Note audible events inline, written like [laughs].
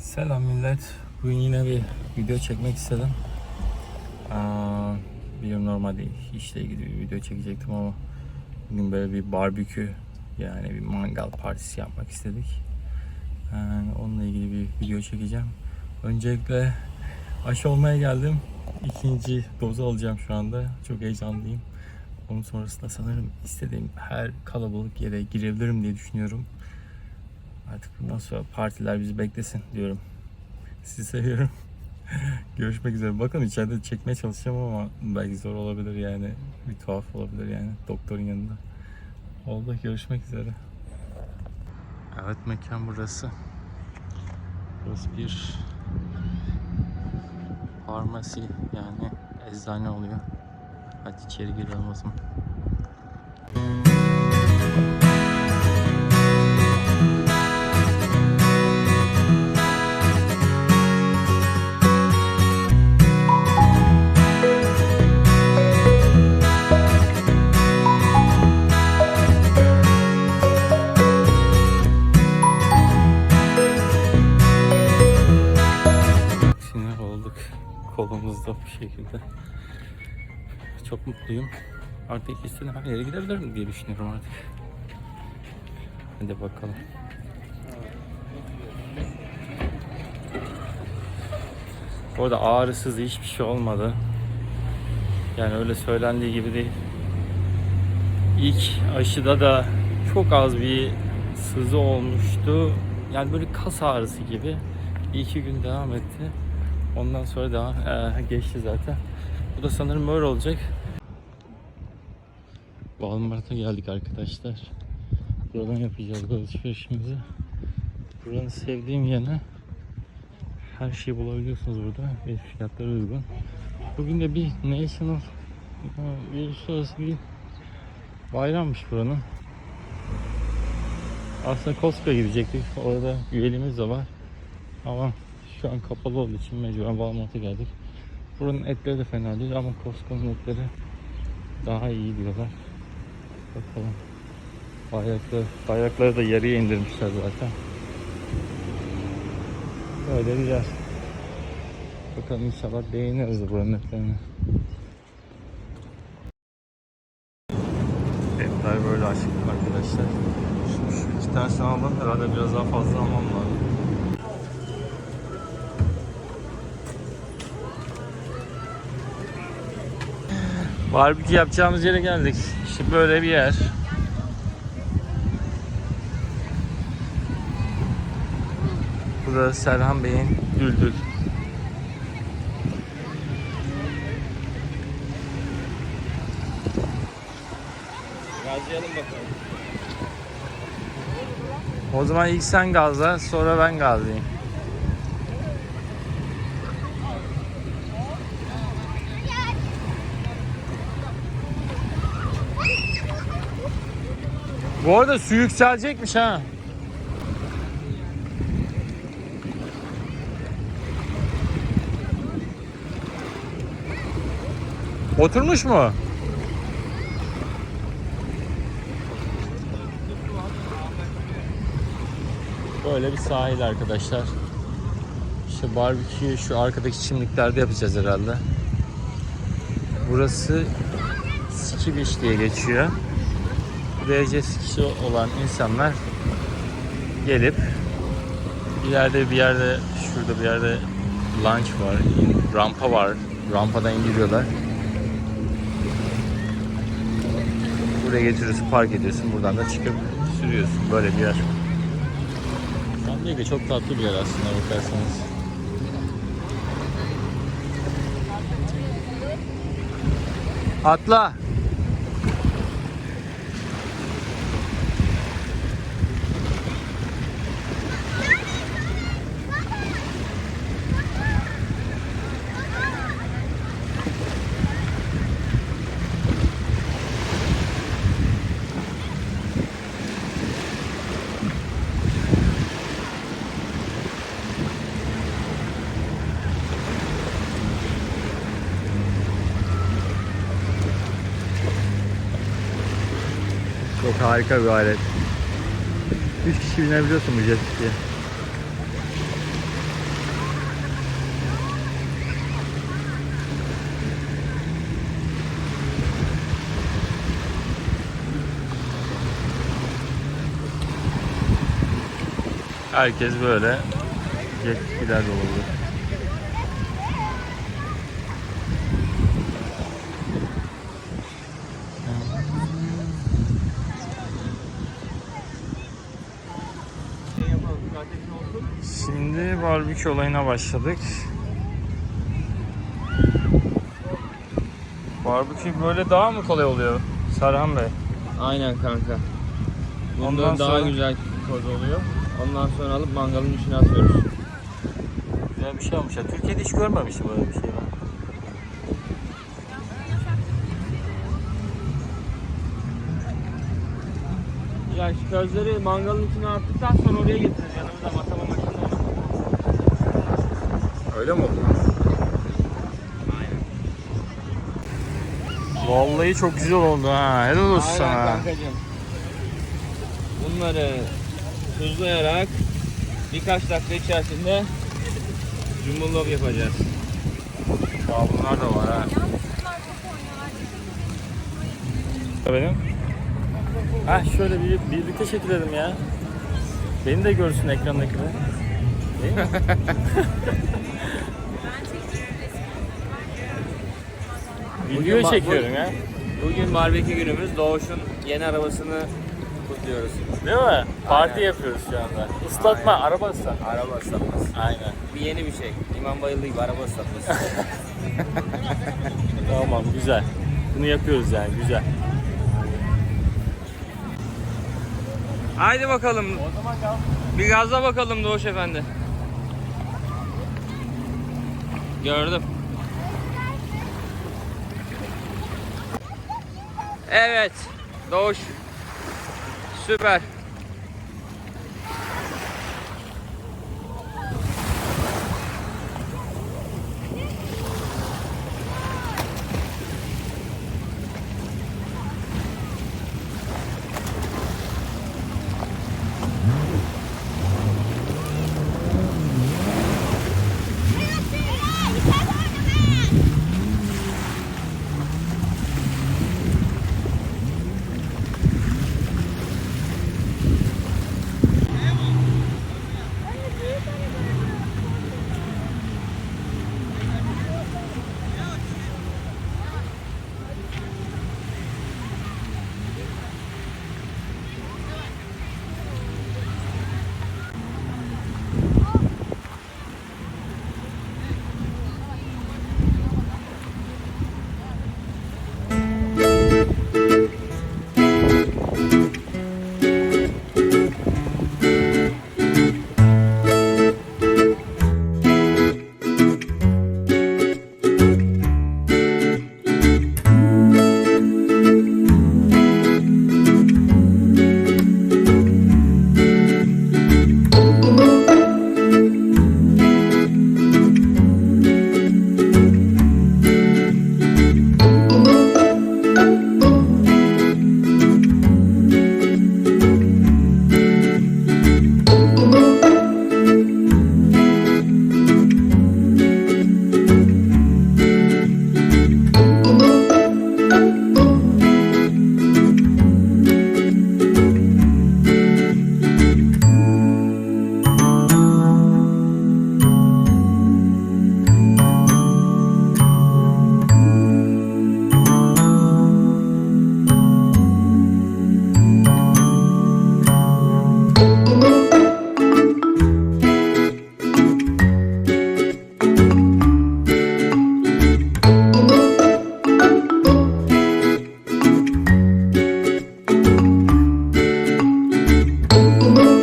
Selam millet. Bugün yine bir video çekmek istedim. Aa, biliyorum normalde işle ilgili bir video çekecektim ama bugün böyle bir barbekü yani bir mangal partisi yapmak istedik. Yani onunla ilgili bir video çekeceğim. Öncelikle aşı olmaya geldim. İkinci dozu alacağım şu anda. Çok heyecanlıyım. Onun sonrasında sanırım istediğim her kalabalık yere girebilirim diye düşünüyorum. Artık bundan sonra partiler bizi beklesin diyorum. Sizi seviyorum. [laughs] Görüşmek üzere. Bakın içeride çekmeye çalışacağım ama belki zor olabilir yani. Bir tuhaf olabilir yani doktorun yanında. Oldu. Görüşmek üzere. Evet mekan burası. Burası bir farmasi yani eczane oluyor. Hadi içeri girelim o zaman. Şekilde. Çok mutluyum. Artık istediğim her yere gidebilirim diye düşünüyorum artık. Hadi bakalım. Orada ağrısız hiçbir şey olmadı. Yani öyle söylendiği gibi değil. İlk aşıda da çok az bir sızı olmuştu. Yani böyle kas ağrısı gibi. Bir iki gün devam etti. Ondan sonra devam eee, geçti zaten. Bu da sanırım böyle olacak. Walmart'a geldik arkadaşlar. Buradan yapacağız alışverişimizi. Buranın sevdiğim yanı her şeyi bulabiliyorsunuz burada ve fiyatları uygun. Bugün de bir national ha, uluslararası bir bayrammış buranın. Aslında Costco'ya gidecektik. Orada üyeliğimiz de var. Ama şu an kapalı olduğu için mecburen Walmart'a geldik. Buranın etleri de fena değil ama Costco'nun etleri daha iyi diyorlar. Bakalım. Bayrakları, bayrakları da yarıya indirmişler zaten. Böyle bir. Bakalım inşallah beğeniriz buranın etlerini. Etler böyle açık arkadaşlar. Şimdi şu iki tanesini aldım. Herhalde biraz daha fazla almam lazım. Barbekü yapacağımız yere geldik. İşte böyle bir yer. Bu da Serhan Bey'in düldül. Gazlayalım bakalım. O zaman ilk sen gazla, sonra ben gazlayayım. Bu arada su yükselecekmiş ha. Oturmuş mu? Böyle bir sahil arkadaşlar. İşte barbeküyü şu arkadaki çimliklerde yapacağız herhalde. Burası Beach diye geçiyor. Derece skisi olan insanlar gelip ileride bir yerde şurada bir yerde launch var, rampa var. Rampadan indiriyorlar. Buraya getiriyorsun, park ediyorsun. Buradan da çıkıp sürüyorsun. Böyle bir yer. San Diego çok tatlı bir yer aslında bakarsanız. Atla. harika bir alet. 3 kişi binebiliyorsun bu jet ski'ye. Herkes böyle jet ski'ler dolanıyor. Barbekü olayına başladık. Barbekü böyle daha mı kolay oluyor Serhan Bey? Aynen kanka. Ondan Bundan daha sonra- güzel koz oluyor. Ondan sonra alıp mangalın içine atıyoruz. Güzel bir şey olmuş ya. Türkiye'de hiç görmemiştim böyle bir şey ben. Ya şu közleri mangalın içine attıktan sonra oraya getireceğiz yanımıza olur. Öyle mi oldu? Vallahi çok güzel oldu ha. Helal olsun Aynen sana. kankacığım. Bunları tuzlayarak birkaç dakika içerisinde cumhurlop yapacağız. Aa, bunlar da var ha. Benim. Ha şöyle bir birlikte çekilelim ya. Beni de görsün ekrandakiler. Değil mi? [laughs] Video Bugün bak- çekiyorum ya. Bugün barbekü günümüz. Doğuş'un yeni arabasını kutluyoruz. Değil mi? Parti Aynen. yapıyoruz şu anda. Islatma, araba ıslat. Araba ıslatması. Aynen. Bir yeni bir şey. İmam bayıldığı gibi araba ıslatması. [laughs] Tamam, güzel. Bunu yapıyoruz yani, güzel. Haydi bakalım. Bir gazla bakalım Doğuş Efendi. Gördüm. Evet. Doğuş. Süper.